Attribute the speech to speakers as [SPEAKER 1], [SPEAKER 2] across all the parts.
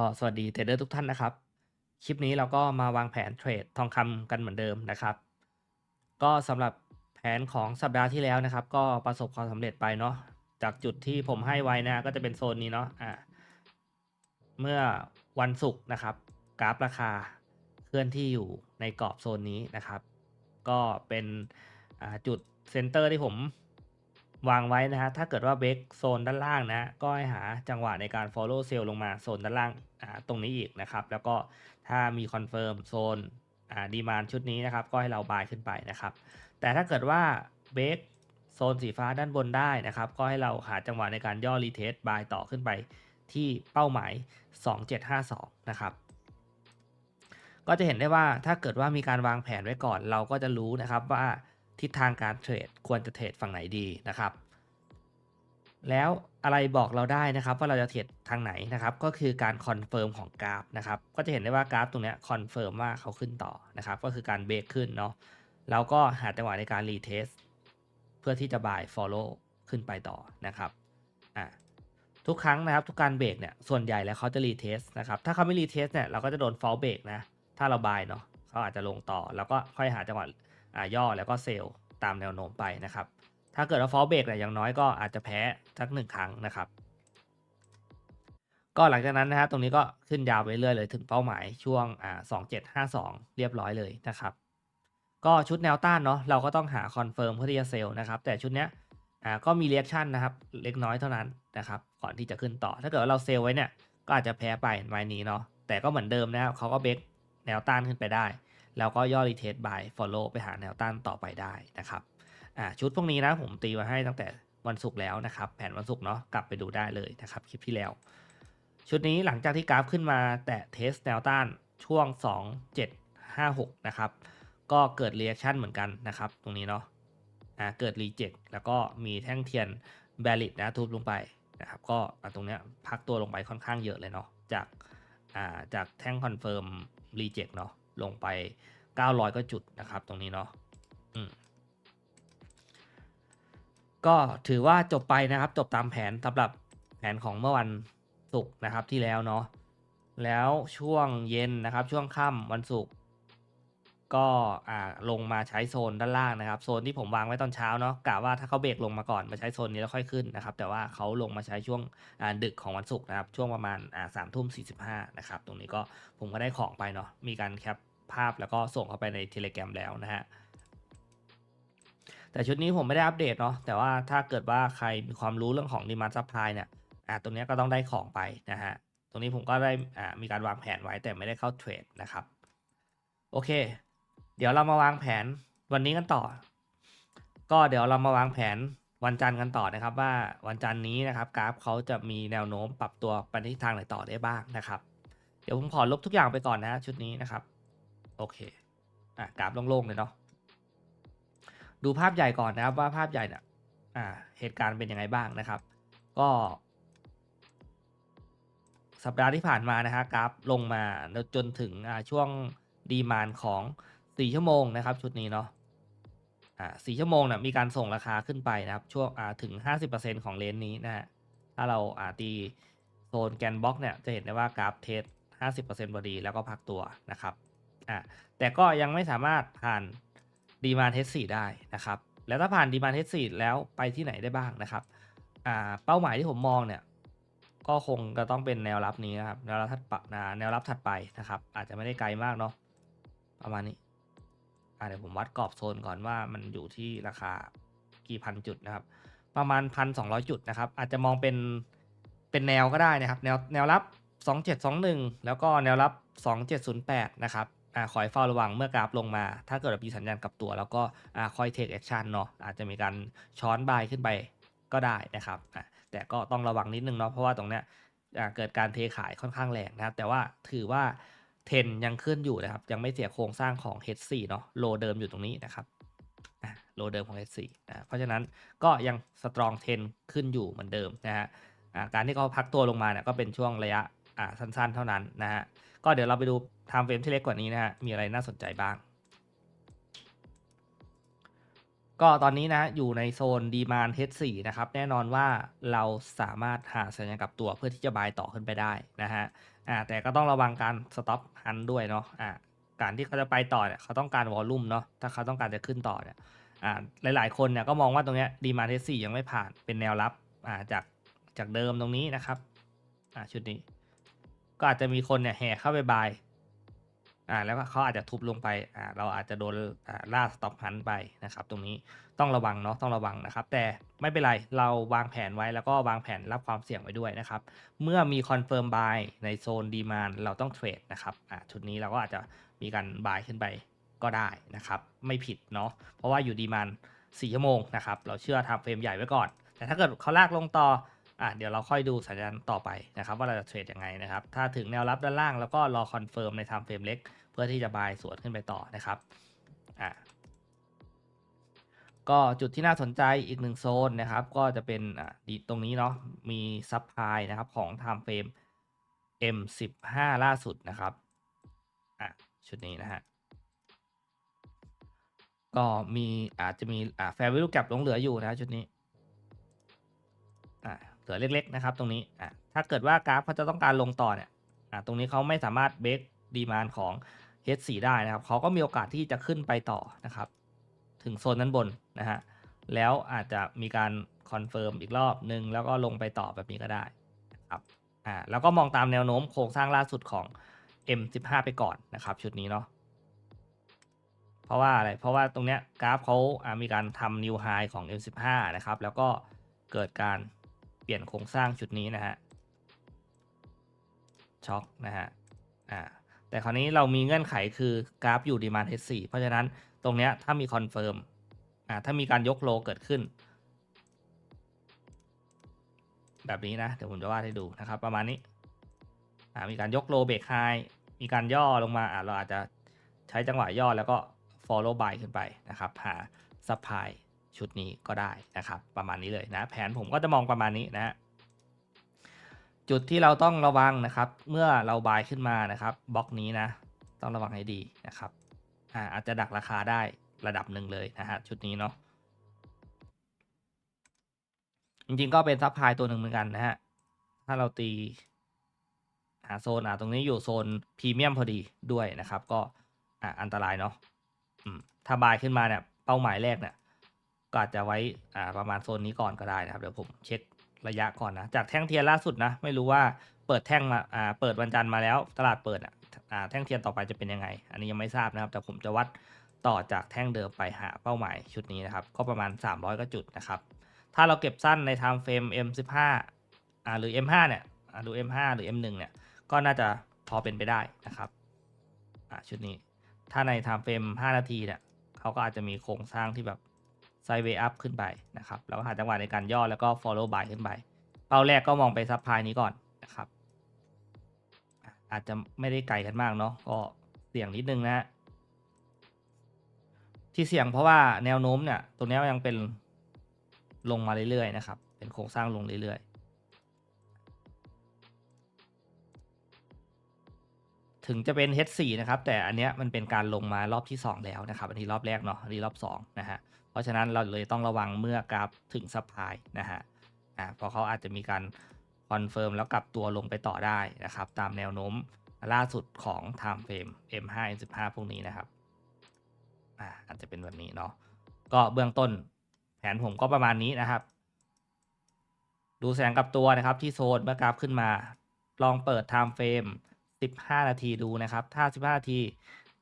[SPEAKER 1] ก็สวัสดีเทรดเดอร์ทุกท่านนะครับ คลิปนี้เราก็มาวางแผนเทรดทองคำกันเหมือนเดิมนะครับ ก็สำหรับแผนของสัปดาห์ที่แล้วนะครับ ก็ประสบความสำเร็จไปเนาะจากจุดที่ผมให้ไว้นะก็จะเป็นโซนนี้เนาะอ่าเมื่อวันศุกร์นะครับ กราฟราคาเคลื่อนที่อยู่ในกรอบโซนนี้นะครับ ก็เป็นจุดเซนเตอร์ที่ผม วางไว้นะฮะ ถ้าเกิดว่าเบรกโซนด้านล่างนะ ก็ให้หาจังหวะในการ follow sell ลงมาโซนด้านล่างตรงนี้อีกนะครับ แล้วก็ถ้ามีคอนเฟิร์มโซนดีมานชุดนี้นะครับ ก็ให้เราบายขึ้นไปนะครับ แต่ถ้าเกิดว่าเบรกโซนสีฟ้าด้านบนได้นะครับ ก็ให้เราหาจังหวะในการย่อรีเทสบายต่อขึ้นไปที่เป้าหมาย 2752 นะครับก็จะเห็นได้ว่าถ้าเกิดว่ามีการวางแผนไว้ก่อน เราก็จะรู้นะครับว่า ทิศทางการเทรดควรจะเทรดฝั่งไหนดีนะครับ แล้วอะไรบอกเราได้นะครับว่าเราจะเทรดทางไหนนะครับ ก็คือการคอนเฟิร์มของกราฟนะครับ ก็จะเห็นได้ว่ากราฟตรงนี้คอนเฟิร์มว่าเขาขึ้นต่อนะครับ ก็คือการเบรกขึ้นเนาะเราก็หาจังหวะในการรีเทสเพื่อที่จะ buy follow ขึ้นไปต่อนะครับอะทุกครั้งนะครับทุกการเบรกเนี่ยส่วนใหญ่แล้วเขาจะรีเทสนะครับถ้าเขาไม่รีเทสเนี่ยเราก็จะโดน fall break นะถ้าเรา buy เนาะเขาอาจจะลงต่อ แล้วก็ค่อยหาจังหวะอ่าย่อแล้วก็เซลล์ ตามแนวโน้มไปนะครับ ถ้าเกิดว่า fall break เนี่ยอย่างน้อยก็อาจจะแพ้สักหนึ่งครั้งนะครับ ก็หลังจากนั้นนะฮะตรงนี้ก็ขึ้นยาวไปเรื่อยเลยถึงเป้าหมายช่วงอ่าสองเจ็ดห้าสองเรียบร้อยเลยนะครับ ก็ชุดแนวต้านเนาะเราก็ต้องหาคอนเฟิร์มเพื่อที่จะเซลล์นะครับ แต่ชุดเนี้ยอ่าก็มีเรียกชั่นนะครับ เล็กน้อยเท่านั้นนะครับก่อนที่จะขึ้นต่อ ถ้าเกิดว่าเราเซลล์ไว้เนี่ยก็อาจจะแพ้ไปไม้นี้เนาะแต่ก็เหมือนเดิมนะครับเขาก็เบรกแนวต้านขึ้นไปได้ แล้วก็ย่อรีเทสบายฟอลโล่ไปหาแนวต้านต่อไปได้นะครับอ่าชุดพวกนี้นะผมตีมาให้ตั้งแต่วันศุกร์แล้วนะครับ แผนวันศุกร์เนาะกลับไปดูได้เลยนะครับคลิปที่แล้ว ชุดนี้หลังจากที่กราฟขึ้นมาแตะเทสแนวต้านช่วง 2 7 5 6 นะครับ ก็เกิดเรีแอคชั่นเหมือนกันนะครับ ตรงนี้เนาะอ่าเกิดรีเจ็คแล้วก็มีแท่งเทียนแบลิดนะทุบลงไปนะครับก็ตรงเนี้ยพักตัวลงไปค่อนข้างเยอะเลยเนาะจากอ่าจากแท่งคอนเฟิร์มรีเจ็คเนาะ ลงไป 900 ก็จุดนะครับตรงนี้เนาะอืมก็ถือว่าจบไปนะครับ จบตามแผนสำหรับแผนของเมื่อวันศุกร์นะครับที่แล้วเนาะแล้วช่วงเย็นนะครับ ช่วงค่ำวันศุกร์ ก็อ่าลงมาใช้โซนด้านล่างนะครับ โซนที่ผมวางไว้ตอนเช้าเนาะกะว่าถ้าเขาเบรกลงมาก่อนมาใช้โซนนี้แล้วค่อยขึ้นนะครับ แต่ว่าเขาลงมาใช้ช่วงอ่าดึกของวันศุกร์นะครับ ช่วงประมาณอ่าสามทุ่มสี่สิบห้านะครับ ตรงนี้ก็ผมก็ได้ของไปเนาะมีการแคปภาพแล้วก็ส่งเข้าไปในเทเล gram แล้วนะฮะแต่ชุดนี้ผมไม่ได้อัปเดตเนาะแต่ว่าถ้าเกิดว่าใครมีความรู้เรื่องของ demand supply เนี่ยอ่าตรงนี้ก็ต้องได้ของไปนะฮะตรงนี้ผมก็ได้อ่ามีการวางแผนไว้แต่ไม่ได้เข้าเทรดนะครับโอเค เดี๋ยวเรามาวางแผนวันนี้กันต่อ ก็เดี๋ยวเรามาวางแผนวันจันทร์กันต่อนะครับ ว่าวันจันทร์นี้นะครับกราฟเขาจะมีแนวโน้มปรับตัวไปในทิศทางไหนต่อได้บ้างนะครับ เดี๋ยวผมขอลบทุกอย่างไปก่อนนะชุดนี้นะครับ โอเคอะกราฟโล่งๆเลยเนาะดูภาพใหญ่ก่อนนะครับว่าภาพใหญ่เนี่ยอ่าเหตุการณ์เป็นยังไงบ้างนะครับ ก็ สัปดาห์ที่ผ่านมานะฮะกราฟลงมาจนถึงช่วงดีมานของ 4ชั่วโมงนะครับชุดนี้เนาะอ่า4ชั่วโมงเนี่ยมีการส่งราคาขึ้นไปนะครับช่วงอ่าถึง 50%ของเลนนี้นะฮะถ้าเราอ่าตีโซนแกนบ็อกเนี่ยจะเห็นได้ว่ากราฟเทส 50%พอดีแล้วก็พักตัวนะครับอ่าแต่ก็ยังไม่สามารถผ่านดีมานเทส4ได้นะครับแล้วถ้าผ่านดีมานเทส4แล้วไปที่ไหนได้บ้างนะครับอ่าเป้าหมายที่ผมมองเนี่ยก็คงจะต้องเป็นแนวรับนี้นะครับแนวรับถัดปะแนวรับถัดไปนะครับ อาจจะไม่ได้ไกลมากเนาะประมาณนี้ อ่าเดี๋ยวผมวัดกรอบโซนก่อนว่ามันอยู่ที่ราคากี่พันจุดนะครับ ประมาณพันสองร้อยจุดนะครับ อาจจะมองเป็นเป็นแนวก็ได้นะครับ แนวแนวรับสองเจ็ดสองหนึ่งแล้วก็แนวรับสองเจ็ดศูนย์แปดนะครับอ่าคอยเฝ้าระวังเมื่อกราฟลงมา ถ้าเกิดมีสัญญาณกลับตัว แล้วก็อ่าคอยเทคแอคชั่นเนาะอาจจะมีการช้อนบายขึ้นไปก็ได้นะครับอ่าแต่ก็ต้องระวังนิดนึงเนาะเพราะว่าตรงเนี้ยอ่าเกิดการเทขายค่อนข้างแรงนะครับ แต่ว่าถือว่า เทนยังขึ้นอยู่นะครับ ยังไม่เสียโครงสร้างของ H4 เนาะโลเดิมอยู่ตรงนี้นะครับโลเดิมของ H4 นะเพราะฉะนั้นก็ยังสตรองเทนขึ้นอยู่เหมือนเดิมนะฮะอ่าการที่เขาพักตัวลงมาเนี่ยก็เป็นช่วงระยะอ่าสั้นๆ เท่านั้นนะฮะก็เดี๋ยวเราไปดูไทม์เฟรมที่เล็กกว่านี้นะฮะมีอะไรน่าสนใจบ้าง ก็ตอนนี้นะอยู่ในโซนดีมานเทสสี่นะครับ แน่นอนว่าเราสามารถหาสัญญาณกับตัวเพื่อที่จะบายต่อขึ้นไปได้นะฮะอ่าแต่ก็ต้องระวังการสต็อปฮันด้วยเนาะอ่าการที่เขาจะไปต่อเนี่ยเขาต้องการวอลลุ่มเนาะถ้าเขาต้องการจะขึ้นต่อเนี่ยอ่าหลาย ๆ คนเนี่ยก็มองว่าตรงเนี้ยดีมานเทสสี่ยังไม่ผ่านเป็นแนวรับอ่าจากจากเดิมตรงนี้นะครับอ่าชุดนี้ ก็อาจจะมีคนเนี่ยแห่เข้าไปบาย อ่าแล้วก็เขาอาจจะทุบลงไปอ่าเราอาจจะโดนอ่าล่าสต็อปฮันไปนะครับตรงนี้ต้องระวังเนาะต้องระวังนะครับ แต่ไม่เป็นไรเราวางแผนไว้แล้วก็วางแผนรับความเสี่ยงไว้ด้วยนะครับเมื่อมีคอนเฟิร์มบายในโซนดีมานเราต้องเทรดนะครับอ่าชุดนี้เราก็อาจจะมีการบายขึ้นไปก็ได้นะครับไม่ผิดเนาะเพราะว่าอยู่ดีมานสี่ชั่วโมงนะครับเราเชื่อทำเฟรมใหญ่ไว้ก่อน แต่ถ้าเกิดเขาลากลงต่อ อะเดี๋ยวเราค่อยดูสัญญาณต่อไปนะครับ ว่าเราจะเทรดยังไงนะครับ ถ้าถึงแนวรับด้านล่างแล้วก็รอคอนเฟิร์มในไทม์เฟรมเล็ก เพื่อที่จะบายสวนขึ้นไปต่อนะครับอะก็จุดที่น่าสนใจอีกหนึ่งโซนนะครับ ก็จะเป็นอะตรงนี้เนาะมีซับไพนะครับของไทม์เฟรม M15 ล่าสุดนะครับอะชุดนี้นะฮะก็มีอาจจะมีอ่าแฟร์วิลูแกรหลงเหลืออยู่นะชุดนี้ อ่าเหลือเล็กๆนะครับตรงนี้อ่าถ้าเกิดว่ากราฟเขาจะต้องการลงต่อเนี่ยอ่าตรงนี้เขาไม่สามารถเบรกดีมานของ H4 ได้นะครับเขาก็มีโอกาสที่จะขึ้นไปต่อนะครับ ถึงโซนนั้นบนนะฮะแล้วอาจจะมีการคอนเฟิร์มอีกรอบหนึ่งแล้วก็ลงไปต่อแบบนี้ก็ได้ครับอ่าแล้วก็มองตามแนวโน้มโครงสร้างล่าสุดของ M15 ไปก่อนนะครับ ชุดนี้เนาะเพราะว่าอะไรเพราะว่าตรงเนี้ยกราฟเขาอ่ามีการทำนิวไฮของ M15 นะครับ แล้วก็เกิดการ ลี่ยนโครงสร้างชุดนี้นะฮะช็อคนะฮะอ่าแต่คราวนี้เรามีเงื่อนไขคือกราฟอยู่ดีมาน H4 เพราะฉะนั้นตรงเนี้ยถ้ามีคอนเฟิร์มอ่าถ้ามีการยกโลเกิดขึ้น แบบนี้นะ เดี๋ยวผมจะวาดให้ดูนะครับ ประมาณนี้อ่ามีการยกโลเบรกไฮมีการย่อลงมาอ่าเราอาจจะใช้จังหวะย่อแล้วก็ follow by ขึ้นไปนะครับหา supply ชุดนี้ก็ได้นะครับ ประมาณนี้เลยนะ แผนผมก็จะมองประมาณนี้นะจุดที่เราต้องระวังนะครับ เมื่อเราบายขึ้นมานะครับบล็อกนี้นะ ต้องระวังให้ดีนะครับอ่าอาจจะดักราคาได้ระดับหนึ่งเลยนะฮะชุดนี้เนาะจริงๆก็เป็นซับพลายตัวหนึ่งเหมือนกันนะฮะถ้าเราตีหาโซนอ่าตรงนี้อยู่โซนพรีเมียมพอดีด้วยนะครับ ก็อ่าอันตรายเนาะอืมถ้าบายขึ้นมาเนี่ยเป้าหมายแรกเนี่ย ก็อาจจะไว้อ่าประมาณโซนนี้ก่อนก็ได้นะครับ เดี๋ยวผมเช็คระยะก่อนนะ จากแท่งเทียนล่าสุดนะ ไม่รู้ว่าเปิดแท่งมาอ่าเปิดวันจันทร์มาแล้ว ตลาดเปิดอะอ่าแท่งเทียนต่อไปจะเป็นยังไง อันนี้ยังไม่ทราบนะครับ แต่ผมจะวัดต่อจากแท่งเดิมไปหาเป้าหมายชุดนี้นะครับ ก็ประมาณ 300กว่าจุดนะครับ ถ้าเราเก็บสั้นในไทม์เฟรม M15 อ่าหรือ M5 เนี่ยอ่าดู M5 หรือ M1 เนี่ย ก็น่าจะพอเป็นไปได้นะครับอ่าชุดนี้ ถ้าในไทม์เฟรม 5 นาทีเนี่ยเขาก็อาจจะมีโครงสร้างที่แบบ ไซเวอัพขึ้นไปนะครับแล้วก็หาจังหวะในการย่อแล้วก็ follow by ขึ้นไปเป้าแรกก็มองไปซับพลายนี้ก่อนนะครับ อาจจะไม่ได้ไกลกันมากเนาะก็เสี่ยงนิดนึงนะฮะที่เสี่ยงเพราะว่าแนวโน้มเนี่ยตรงเนี้ยยังเป็นลงมาเรื่อยๆนะครับ เป็นโครงสร้างลงเรื่อยๆ ถึงจะเป็น H4 นะครับ แต่อันเนี้ยมันเป็นการลงมารอบที่ 2 แล้วนะครับ อันนี้รอบแรกเนาะ อันนี้รอบ 2 นะฮะ เพราะฉะนั้นเราเลยต้องระวังเมื่อกราฟถึงซับพลายนะฮะอ่าเพราะเขาอาจจะมีการคอนเฟิร์มแล้วกลับตัวลงไปต่อได้นะครับ ตามแนวโน้มล่าสุดของ Time Frame M5 M15 พวกนี้นะครับอ่าอาจจะเป็นแบบนี้เนาะก็เบื้องต้นแผนผมก็ประมาณนี้นะครับ ดูแสงกลับตัวนะครับที่โซนเมื่อกราฟขึ้นมา ลองเปิด Time Frame 15 นาทีดูนะครับ ถ้า 15 นาที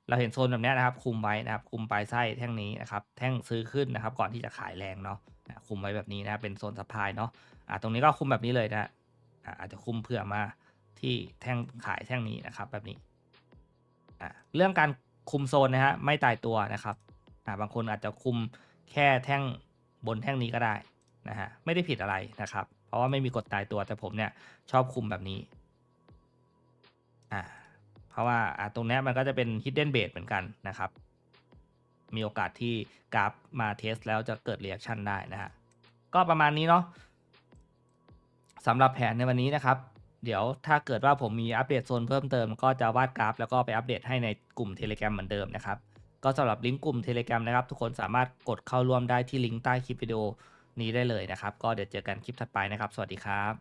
[SPEAKER 1] เราเห็นโซนแบบนี้นะครับ คุมไว้นะครับ คุมปลายไส้แท่งนี้นะครับ แท่งซื้อขึ้นนะครับ ก่อนที่จะขายแรงเนาะคุมไว้แบบนี้นะครับเป็นโซนสปายเนาะอ่าตรงนี้ก็คุมแบบนี้เลยนะอาจจะคุมเผื่อมาที่แท่งขายแท่งนี้นะครับ แบบนี้อ่าเรื่องการคุมโซนนะฮะไม่ตายตัวนะครับอ่าบางคนอาจจะคุมแค่แท่งบนแท่งนี้ก็ได้นะฮะไม่ได้ผิดอะไรนะครับ เพราะว่าไม่มีกฎตายตัวแต่ผมเนี่ยชอบคุมแบบนี้อ่า ราะว่าตรงนี้มันก็จะเป็น hidden base เหมือนกันนะครับ มีโอกาสที่กราฟมาเทสแล้วจะเกิดเรีแอคชั่นได้นะฮะก็ประมาณนี้เนาะสำหรับแผนในวันนี้นะครับ เดี๋ยวถ้าเกิดว่าผมมีอัปเดตโซนเพิ่มเติมก็จะวาดกราฟ แล้วก็ไปอัปเดตให้ในกลุ่ม Telegram เหมือนเดิมนะครับ ก็สำหรับลิงก์กลุ่ม Telegram นะครับ ทุกคนสามารถกดเข้าร่วมได้ที่ลิงก์ใต้คลิปวิดีโอนี้ได้เลยนะครับ ก็เดี๋ยวเจอกันคลิปถัดไปนะครับ สวัสดีครับ